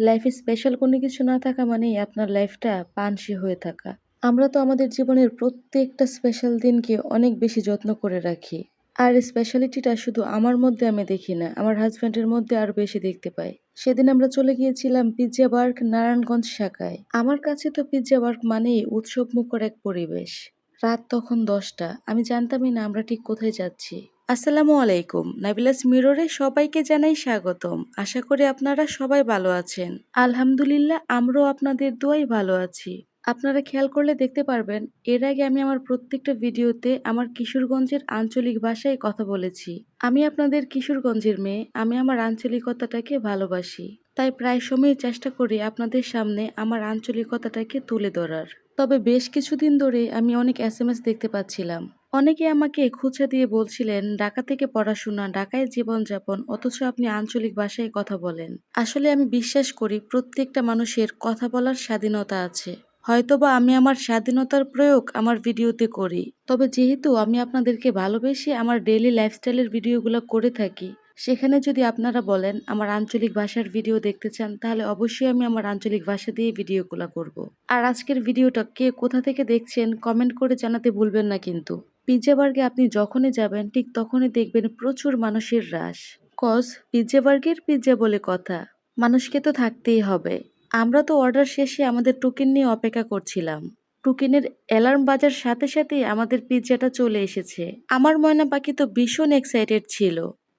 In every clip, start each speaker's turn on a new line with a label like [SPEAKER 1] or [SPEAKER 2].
[SPEAKER 1] লাইফে স্পেশাল কোনো কিছু না থাকা মানেই আপনার লাইফটা পানসি হয়ে থাকা। আমরা তো আমাদের জীবনের প্রত্যেকটা স্পেশাল দিনকে অনেক বেশি যত্ন করে রাখি। আর স্পেশালিটিটা শুধু আমার মধ্যে আমি দেখি না, আমার হাজব্যান্ডের মধ্যে আরও বেশি দেখতে পাই। সেদিন আমরা চলে গিয়েছিলাম পিৎজা বার্ক নারায়ণগঞ্জ শাখায়। আমার কাছে তো পিৎজা বার্ক মানেই উৎসবমুখর এক পরিবেশ। রাত তখন দশটা। আমি জানতামই না আমরা ঠিক কোথায় যাচ্ছি। আসসালামু আলাইকুম। নাবিলাস মিররে সবাইকে জানাই স্বাগতম। আশা করি আপনারা সবাই ভালো আছেন। আলহামদুলিল্লাহ, আমরাও আপনাদের দোয়াই ভালো আছি। আপনারা খেয়াল করলে দেখতে পারবেন, এর আগে আমি আমার প্রত্যেকটা ভিডিওতে আমার কিশোরগঞ্জের আঞ্চলিক ভাষায় কথা বলেছি। আমি আপনাদের কিশোরগঞ্জের মেয়ে, আমি আমার আঞ্চলিকতাটাকে ভালোবাসি। তাই প্রায় সময় চেষ্টা করি আপনাদের সামনে আমার আঞ্চলিকতাটাকে তুলে ধরার। তবে বেশ কিছুদিন ধরে আমি অনেক এস দেখতে পাচ্ছিলাম। অনেকে আমাকে খোঁচা দিয়ে বলছিলেন, ঢাকা থেকে পড়াশোনা, ঢাকায় জীবনযাপন, অথচ আপনি আঞ্চলিক ভাষায় কথা বলেন। আসলে আমি বিশ্বাস করি, প্রত্যেকটা মানুষের কথা বলার স্বাধীনতা আছে। হয়তোবা আমি আমার স্বাধীনতার প্রয়োগ আমার ভিডিওতে করি। তবে যেহেতু আমি আপনাদেরকে ভালোবেসে আমার ডেইলি লাইফস্টাইলের ভিডিওগুলো করে থাকি, সেখানে যদি আপনারা বলেন, আমার আঞ্চলিক ভাষার ভিডিও দেখতে চান, তাহলে অবশ্যই আমি আমার আঞ্চলিক ভাষা দিয়ে ভিডিওগুলো করব। আর আজকের ভিডিওটা কে কোথা থেকে দেখছেন কমেন্ট করে জানাতে ভুলবেন না কিন্তু। পিৎজা বার্গে আপনি যখনই যাবেন, ঠিক তখনই দেখবেন প্রচুর মানুষের হ্রাস কজ পিৎজা বার্গের পিৎজা বলে কথা, মানুষকে তো থাকতেই হবে। আমরা তো অর্ডার শেষে আমাদের টোকেন নিয়ে অপেক্ষা করছিলাম। টুকিনের অ্যালার্ম বাজার সাথে সাথেই আমাদের পিৎজাটা চলে এসেছে। আমার ময়না পাখি তো ভীষণ এক্সাইটেড ছিল।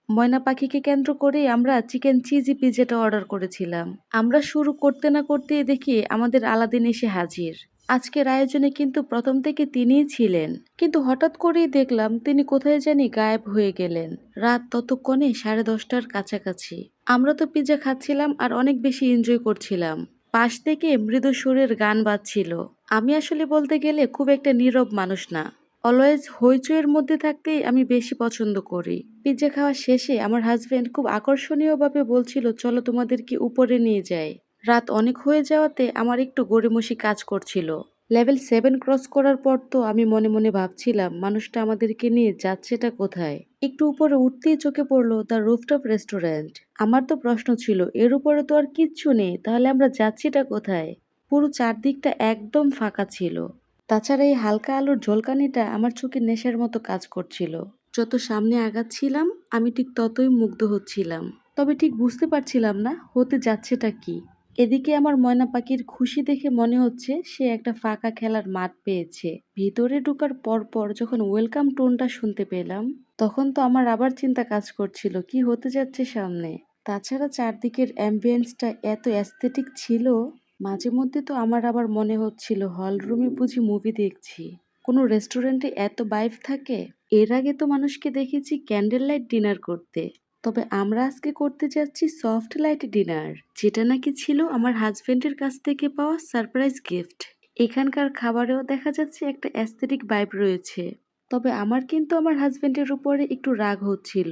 [SPEAKER 1] ময়না পাখিকে কেন্দ্র করেই আমরা চিকেন চিজি পিৎজাটা অর্ডার করেছিলাম। আমরা শুরু করতে না করতেই দেখি আমাদের আলাদিন এসে হাজির। আজকের আয়োজনে কিন্তু প্রথম থেকে তিনিই ছিলেন। কিন্তু হঠাৎ করেই দেখলাম তিনি কোথায় জানি গায়েব হয়ে গেলেন। রাত ততক্ষণে সাড়ে দশটার কাছাকাছি। আমরা তো পিৎজা খাচ্ছিলাম আর অনেক বেশি এনজয় করছিলাম। পাশ থেকে মৃদু সুরের গান বাজছিল। আমি আসলে বলতে গেলে খুব একটা নীরব মানুষ না। অলওয়েজ হইচইয়ের মধ্যে থাকতেই আমি বেশি পছন্দ করি। পিৎজা খাওয়া শেষে আমার হাজব্যান্ড খুব আকর্ষণীয়ভাবে বলছিল, চলো তোমাদেরকে উপরে নিয়ে যাই? রাত অনেক হয়ে যাওয়াতে আমার একটু গড়িমসি কাজ করছিল। লেভেল সেভেন ক্রস করার পর তো আমি মনে মনে ভাবছিলাম, মানুষটা আমাদেরকে নিয়ে যাচ্ছেটা কোথায়? একটু উপরে উঠতেই চোখে পড়ল দ্য রুফটপ রেস্টুরেন্ট আমার তো প্রশ্ন ছিল, এর উপরে তো আর কিচ্ছু নেই, তাহলে আমরা যাচ্ছিটা কোথায়? পুরো চারদিকটা একদম ফাঁকা ছিল। তাছাড়া এই হালকা আলোর ঝলকানিটা আমার চোখে নেশার মতো কাজ করছিল। যত সামনে আগাচ্ছিলাম, আমি ঠিক ততই মুগ্ধ হচ্ছিলাম। তবে ঠিক বুঝতে পারছিলাম না, হতে যাচ্ছেটা কি? এদিকে আমার ময়না পাখির খুশি দেখে মনে হচ্ছে সে একটা ফাঁকা খেলার মাঠ পেয়েছে। ভিতরে ঢোকার পরপর যখন ওয়েলকাম টোনটা শুনতে পেলাম, তখন তো আমার আবার চিন্তা কাজ করছিল, কি হতে যাচ্ছে সামনে? তাছাড়া চারদিকের অ্যাম্বিয়েন্সটা এত অ্যাস্থেটিক ছিল, মাঝে মধ্যে তো আমার আবার মনে হচ্ছিল হল রুমে বুঝি মুভি দেখছি। কোনো রেস্টুরেন্টে এত বাইফ থাকে? এর আগে তো মানুষকে দেখেছি ক্যান্ডেল লাইট ডিনার করতে। তবে আমরা আজকে করতে যাচ্ছি সফট লাইট ডিনার, যেটা নাকি ছিল আমার হাজবেন্ডের কাছ থেকে পাওয়া সারপ্রাইজ গিফট। এখানকার খাবারেও দেখা যাচ্ছে একটা অ্যাস্থেটিক ভাইব রয়েছে। তবে আমার কিন্তু আমার হাজবেন্ডের উপরে একটু রাগ হচ্ছিল।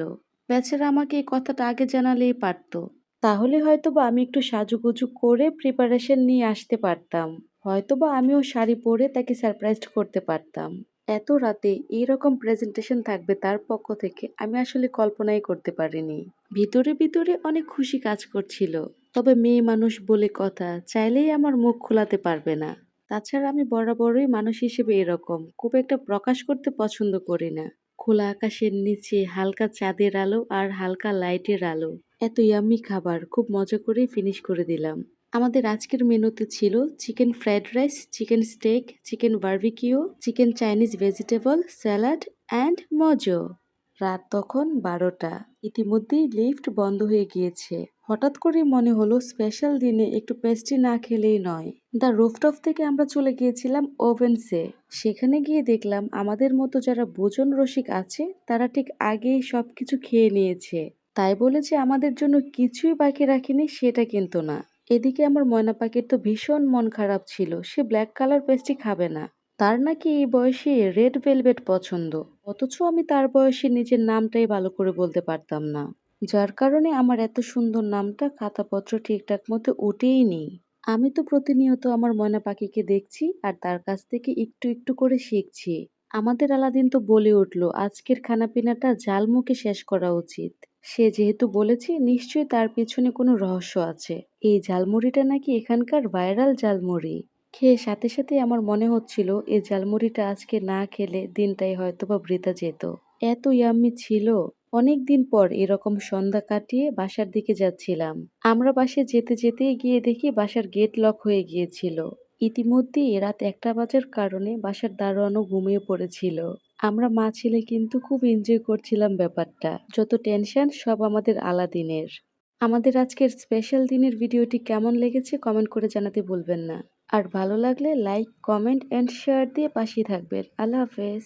[SPEAKER 1] বেচারা আমাকে এই কথাটা আগে জানালেই পারতো। তাহলে হয়তোবা আমি একটু সাজুগুজু করে প্রিপারেশন নিয়ে আসতে পারতাম। হয়তোবা আমিও শাড়ি পরে তাকে সারপ্রাইজ করতে পারতাম। এত রাতে এইরকম প্রেজেন্টেশন থাকবে তার পক্ষ থেকে আমি আসলে কল্পনাই করতে পারিনি। ভিতরে ভিতরে অনেক খুশি কাজ করছিল। তবে মেয়ে মানুষ বলে কথা, চাইলেই আমার মুখ খোলাতে পারবে না। তাছাড়া আমি বরাবরই মানুষ হিসেবে এরকম, খুব একটা প্রকাশ করতে পছন্দ করি না। খোলা আকাশের নিচে, হালকা চাঁদের আলো আর হালকা লাইটের আলো। এত ইয়াম্মি খাবার, খুব মজা করেই ফিনিশ করে দিলাম। আমাদের আজকের মেনুতে ছিল chicken fried rice, chicken steak, chicken barbecue, chicken Chinese vegetable, salad and Mojo. রাত তখন বারোটা। ইতিমধ্যেই লিফট বন্ধ হয়ে গিয়েছে। হঠাৎ করে মনে হলো স্পেশাল দিনে একটু পেস্ট্রি না খেলেই নয়। দ্য রুফটপ থেকে আমরা চলে গিয়েছিলাম ওভেনসে। সেখানে গিয়ে দেখলাম আমাদের মতো যারা ভোজন রসিক আছে, তারা ঠিক আগেই সব কিছু খেয়ে নিয়েছে। তাই বলে যে আমাদের জন্য কিছুই বাকি রাখিনি সেটা কিন্তু না। এদিকে আমার ময়না পাখির তো ভীষণ মন খারাপ ছিল, সে ব্ল্যাক কালার পেস্ট্রি খাবে না। তার নাকি এই বয়সে রেড ভেলভেট পছন্দ, অথচ আমি তার বয়সে নিজের নামটাই ভালো করে বলতে পারতাম না। যার কারণে আমার এত সুন্দর নামটা খাতাপত্র ঠিকঠাক মতো উঠেই নেই। আমি তো প্রতিনিয়ত আমার ময়না পাখিকে দেখছি আর তার কাছ থেকে একটু একটু করে শিখছি। আমাদের আলাদিন তো বলে উঠল, আজকের খানাপিনাটা জাল মুখে শেষ করা উচিত। সে যেহেতু বলেছে, নিশ্চয়ই তার পেছনে কোনো রহস্য আছে। এই ঝালমুড়িটা নাকি এখানকার ভাইরাল ঝালমুড়ি। খেয়ে সাথে সাথে আমার মনে হচ্ছিল এই ঝালমুড়িটা আজকে না খেলে দিনটাই হয়তোবা বৃথা যেত। এত ইয়াম্মি ছিল। অনেক দিন পর এরকম সন্ধ্যা কাটিয়ে বাসার দিকে যাচ্ছিলাম। আমরা বাসে যেতে যেতেই গিয়ে দেখি বাসার গেট লক হয়ে গিয়েছিল। ইতিমধ্যেই রাত একটা বাজার কারণে বাসার দারোয়ানও ঘুমিয়ে পড়েছিল। আমরা মা ছেলে কিন্তু খুব এনজয় করছিলাম ব্যাপারটা। যত টেনশন সব আমাদের আলাদিনের। আমাদের আজকের স্পেশাল দিনের ভিডিওটি কেমন লেগেছে কমেন্ট করে জানাতে বলবেন না। আর ভালো লাগলে লাইক কমেন্ট অ্যান্ড শেয়ার দিয়ে পাশে থাকবেন। আল্লাহ হাফেজ।